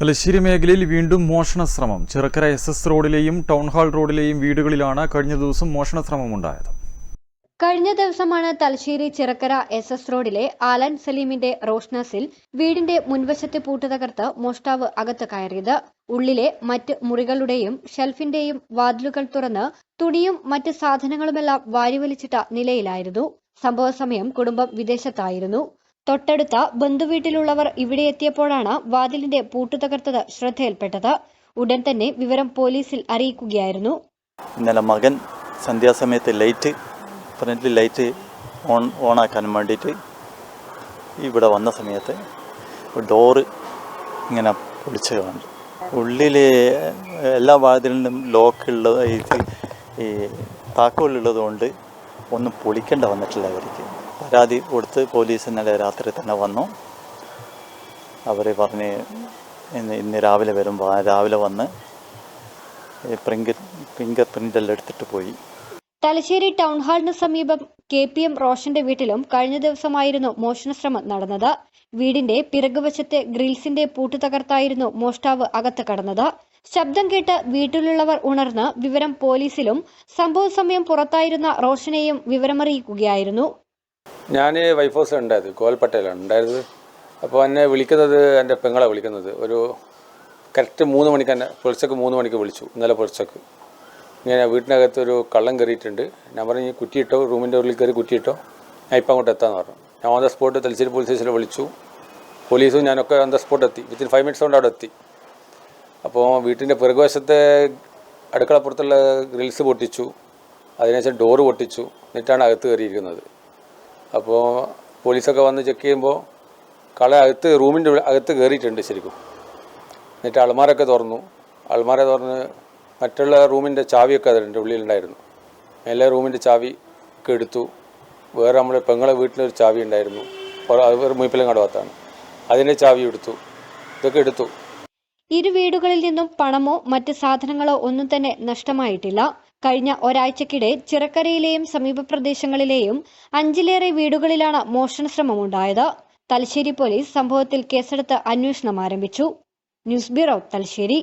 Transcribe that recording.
തലശ്ശേരി മേഖലയിൽ വീണ്ടും മോഷണശ്രമം. ശ്രമം ചിറക്കര എസ് എസ് റോഡിലെയും ടൗൺ ഹാൾ റോഡിലെയും വീടുകളിലാണ് കഴിഞ്ഞ ദിവസം മോഷണശ്രമം ശ്രമമുണ്ടായത് കഴിഞ്ഞ ദിവസമാണ് തലശ്ശേരി ചിറക്കര എസ് എസ് റോഡിലെ ആലൻ സലീമിന്റെ റോഷ്നസിൽ വീടിന്റെ മുൻവശത്തെ പൂട്ട് തകർത്ത് മോഷ്ടാവ് അകത്ത് കയറിയത്. ഉള്ളിലെ മറ്റ് മുറികളുടെയും ഷെൽഫിന്റെയും വാതിലുകൾ തുറന്ന് തുണിയും മറ്റ് സാധനങ്ങളുമെല്ലാം വാരിവലിച്ചിട്ട നിലയിലായിരുന്നു. സംഭവ സമയം കുടുംബം വിദേശത്തായിരുന്നു. തൊട്ടടുത്ത ബന്ധുവീട്ടിലുള്ളവർ ഇവിടെ എത്തിയപ്പോഴാണ് വാതിലിന്റെ പൂട്ടു തകർത്തത് ശ്രദ്ധയിൽപ്പെട്ടത്. ഉടൻ തന്നെ വിവരം പോലീസിൽ അറിയിക്കുകയായിരുന്നു. ഇന്നലെ മകൻ സന്ധ്യാസമയത്ത് ലൈറ്റ് ഫ്രണ്ടിൽ ലൈറ്റ് ഓൺ ഓണാക്കാൻ വേണ്ടിയിട്ട് ഇവിടെ വന്ന സമയത്ത് ഡോറ് ഇങ്ങനെ പൊളിച്ച് കാണും ഉള്ളിൽ എല്ലാ വാതിലിനും ലോക്ക് ഉള്ളത് ഈ താക്കോലുള്ളത് കൊണ്ട് ഒന്നും പൊളിക്കേണ്ട വന്നിട്ടില്ല അവർക്ക് പരാതി കൊടുത്ത് പോലീസ് ഇന്നലെ രാത്രി തന്നെ വന്നു. അവർ പറഞ്ഞ് ഇന്ന് ഇന്ന് രാവിലെ വരുമ്പോൾ രാവിലെ വന്ന് ഫിംഗർ ഫിംഗർ പ്രിന്റെല്ലാം എടുത്തിട്ട് പോയി. തലശ്ശേരി ടൗൺ ഹാളിന് സമീപം കെ പി എം റോഷന്റെ വീട്ടിലും കഴിഞ്ഞ ദിവസമായിരുന്നു മോഷണശ്രമം നടന്നത്. വീടിന്റെ പിറകുവശത്തെ ഗ്രിൽസിന്റെ പൂട്ട് തകർത്തായിരുന്നു മോഷ്ടാവ് അകത്ത് കടന്നത്. ശബ്ദം കേട്ട് വീട്ടിലുള്ളവർ ഉണർന്ന് വിവരം പോലീസിലും സംഭവ സമയം പുറത്തായിരുന്ന റോഷനെയും വിവരമറിയിക്കുകയായിരുന്നു. ഞാൻ വൈഫ് ഹൗസ് ഉണ്ടായത് കോൽപ്പട്ടയിലാണ്. ഉണ്ടായത് അപ്പോൾ എന്നെ വിളിക്കുന്നത് എന്റെ പെങ്ങളെ വിളിക്കുന്നത്. ഒരു കറക്റ്റ് മൂന്ന് മണിക്ക് തന്നെ പുലർച്ചക്ക് മൂന്ന് മണിക്ക് വിളിച്ചു ഇന്നലെ പുലർച്ചക്ക് ഇങ്ങനെ വീട്ടിനകത്ത് ഒരു കള്ളം കയറിയിട്ടുണ്ട്. ഞാൻ പറഞ്ഞു കുറ്റിയിട്ടോ റൂമിന്റെ ഉള്ളിൽ കയറി കുറ്റിയിട്ടോ ഞാൻ ഇപ്പം അങ്ങോട്ട് എത്താമെന്ന് പറഞ്ഞു. ഞാൻ on the spot Thalassery police സ്റ്റേഷനിൽ വിളിച്ചു. പോലീസും ഞാനൊക്കെ ഓൺ ദ സ്പോട്ട് എത്തി. വിത്തിൻ ഫൈവ് മിനിറ്റ്സ് കൊണ്ട് അവിടെ എത്തി. അപ്പോൾ വീട്ടിന്റെ പിറകുവശത്തെ അടുക്കളപ്പുറത്തുള്ള ഗ്രിൽസ് പൊട്ടിച്ചു. അതിനുശേഷം ഡോറ് പൊട്ടിച്ചു. എന്നിട്ടാണ് അകത്ത് കയറിയിരിക്കുന്നത്. അപ്പോൾ പോലീസൊക്കെ വന്ന് ചെക്ക് ചെയ്യുമ്പോൾ കള അകത്ത് റൂമിന്റെ അകത്ത് കയറിയിട്ടുണ്ട് ശരിക്കും. എന്നിട്ട് അൾമാരൊക്കെ തുറന്നു. അൾമാര തുറന്ന് മറ്റുള്ള റൂമിന്റെ ചാവിയൊക്കെ അതിന്റെ ഉള്ളിലുണ്ടായിരുന്നു. മേലെ റൂമിന്റെ ചാവി ഒക്കെ എടുത്തു. വേറെ നമ്മുടെ പെങ്ങളെ വീട്ടിലൊരു ചാവി ഉണ്ടായിരുന്നു. വേറെ മുയപ്പിലും ഭാഗത്താണ്. അതിന്റെ ചാവി എടുത്തു. ഇതൊക്കെ എടുത്തു. ഇരു വീടുകളിൽ നിന്നും പണമോ മറ്റ് സാധനങ്ങളോ ഒന്നും തന്നെ നഷ്ടമായിട്ടില്ല. കഴിഞ്ഞ ഒരാഴ്ചക്കിടെ ചിറക്കരയിലെയും സമീപ പ്രദേശങ്ങളിലെയും അഞ്ചിലേറെ വീടുകളിലാണ് മോഷണ ശ്രമം ഉണ്ടായത് തലശ്ശേരി പോലീസ് സംഭവത്തിൽ കേസെടുത്ത് അന്വേഷണം ആരംഭിച്ചു. News bureau Thalassery.